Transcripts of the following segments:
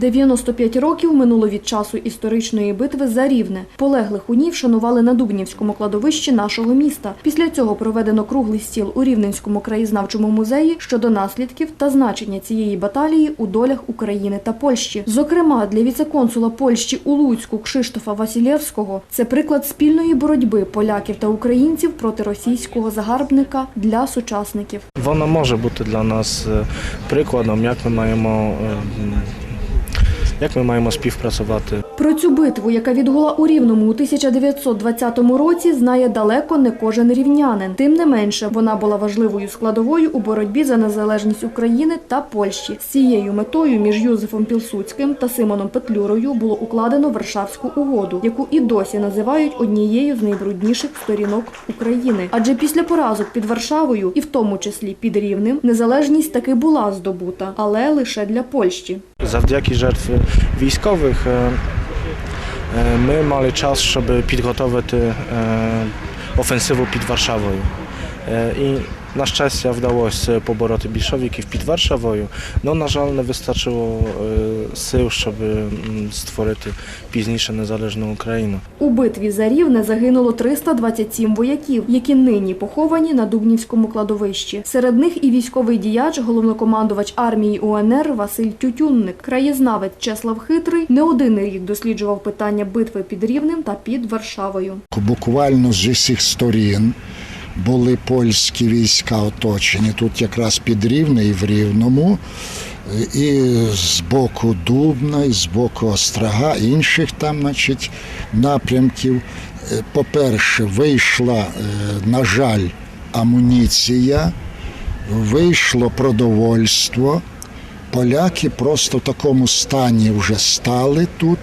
95 років минуло від часу історичної битви за Рівне. Полеглих у ній вшанували на Дубнівському кладовищі нашого міста. Після цього проведено круглий стіл у Рівненському краєзнавчому музеї щодо наслідків та значення цієї баталії у долях України та Польщі. Зокрема, для віцеконсула Польщі у Луцьку Кшиштофа Василєвського це приклад спільної боротьби поляків та українців проти російського загарбника для сучасників. Вона може бути для нас е, прикладом, як ми маємо, е, як ми маємо співпрацювати. Про цю битву, яка відгула у Рівному у 1920 році, знає далеко не кожен рівнянин. Тим не менше, вона була важливою складовою у боротьбі за незалежність України та Польщі. З цією метою між Юзефом Пілсудським та Симоном Петлюрою було укладено Варшавську угоду, яку і досі називають однією з найбрудніших сторінок України. Адже після поразок під Варшавою, і в тому числі під Рівнем, незалежність таки була здобута, але лише для Польщі. Завдяки жертві військових е, е, ми мали час, щоб підготувати е, офенсиву під Варшавою. Е, На щастя вдалося побороти більшовиків під Варшавою, але, на жаль, не вистачило е, сил, щоб створити пізніше незалежну Україну. У битві за Рівне загинуло 327 вояків, які нині поховані на Дубнівському кладовищі. Серед них і військовий діяч, головнокомандувач армії УНР Василь Тютюнник. Краєзнавець Чеслав Хитрий не один рік досліджував питання битви під Рівнем та під Варшавою. Буквально з усіх сторін були польські війська оточені. Тут якраз під Рівне і в Рівному, і з боку Дубна, і з боку Острога, інших там, значить, напрямків. Е, По-перше, вийшла, е, на жаль, амуніція, вийшло продовольство. Поляки просто в такому стані вже стали тут,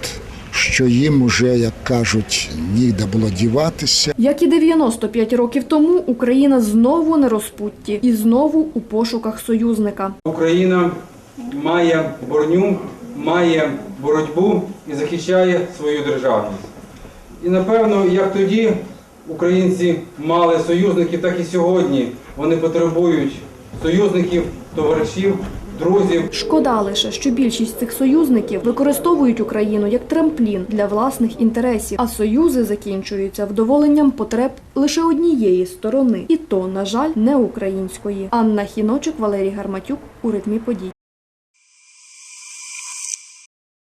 що їм уже, як кажуть, ніде було діватися. Як і 95 років тому, Україна знову на розпутті і знову у пошуках союзника. Україна має борню, має боротьбу і захищає свою державність. І напевно, як тоді українці мали союзників, так і сьогодні вони потребують союзників, товаришів, друзів. Шкода лише, що більшість цих союзників використовують Україну як трамплін для власних інтересів, а союзи закінчуються вдоволенням потреб лише однієї сторони, і то, на жаль, не української. Анна Хіночок, Валерій Гарматюк у ритмі подій.